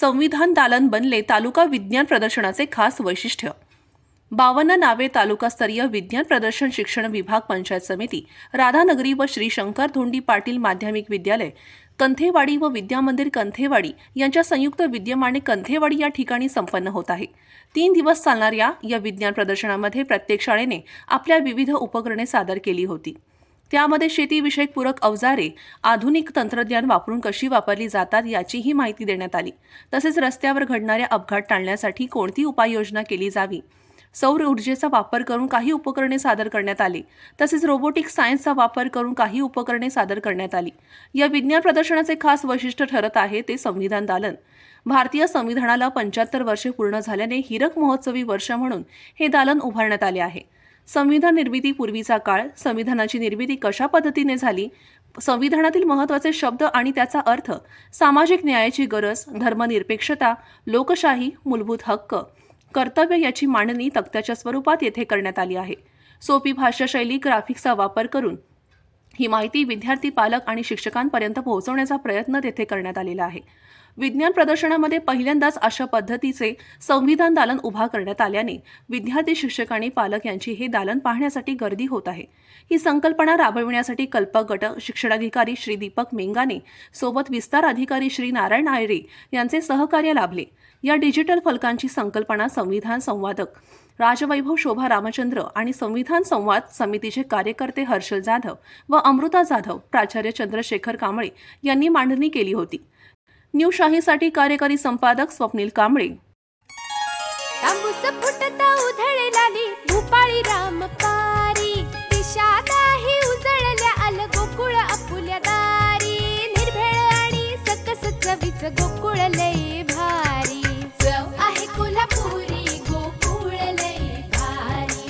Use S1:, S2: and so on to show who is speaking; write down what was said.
S1: संविधान दालन बनले तालुका विज्ञान प्रदर्शनाचे खास वैशिष्ट्य. बावन्न नावे तालुकास्तरीय विज्ञान प्रदर्शन शिक्षण विभाग पंचायत समिती राधानगरी व श्री शंकर धोंडी पाटील माध्यमिक विद्यालय कंथेवाडी व विद्यामंदिर कंथेवाडी यांच्या संयुक्त विद्यमाने कंथेवाडी या ठिकाणी संपन्न होत आहे. तीन दिवस चालणाऱ्या या विज्ञान प्रदर्शनामध्ये प्रत्येक शाळेने आपल्या विविध उपकरणे सादर केली होती. त्यामध्ये शेतीविषयक पूरक अवजारे आधुनिक तंत्रज्ञान वापरून कशी वापरली जातात याचीही माहिती देण्यात आली. तसेच रस्त्यावर घडणाऱ्या अपघात टाळण्यासाठी कोणती उपाययोजना केली जावी? सौर ऊर्जेचा वापर करून काही उपकरणे सादर करण्यात आली. तसेच रोबोटिक सायन्सचा वापर करून काही उपकरणे सादर करण्यात आली. या विज्ञान प्रदर्शनाचे खास वैशिष्ट्य ठरत आहे ते संविधान दालन. भारतीय संविधानाला पंच्याहत्तर वर्षे पूर्ण झाल्याने हिरक महोत्सवी वर्ष म्हणून हे दालन उभारण्यात आले आहे. संविधान निर्मितीपूर्वीचा काळ संविधानाची निर्मिती कशा पद्धतीने झाली? संविधानातील महत्त्वाचे शब्द आणि त्याचा अर्थ सामाजिक न्यायाची गरज धर्मनिरपेक्षता लोकशाही मूलभूत हक्क कर्तव्य याची मांडणी तक्त्याच्या स्वरूपात येथे करण्यात आली आहे. सोपी भाषाशैली ग्राफिक्सचा वापर करून ही माहिती विद्यार्थी पालक आणि शिक्षकांपर्यंत पोहोचवण्याचा प्रयत्न तेथे करण्यात आलेला आहे. विज्ञान प्रदर्शनामध्ये पहिल्यांदाच अशा पद्धतीचे संविधान दालन उभा करण्यात आल्याने विद्यार्थी शिक्षक आणि पालक यांची हे दालन पाहण्यासाठी गर्दी होत आहे. ही संकल्पना राबविण्यासाठी कल्पक गट शिक्षणाधिकारी श्री दीपक मेंगाने सोबत विस्तार अधिकारी श्री नारायण आयरे यांचे सहकार्य लाभले. या डिजिटल फलकांची संकल्पना संविधान संवादक राजवैभव शोभा रामचंद्र आणि संविधान संवाद समितीचे कार्यकर्ते हर्षल जाधव व अमृता जाधव प्राचार्य चंद्रशेखर कांबळे यांनी मांडणी केली होती. न्यू शाहीसाठी कार्यकारी संपादक स्वप्नील कांबळे.
S2: गोकुळ लय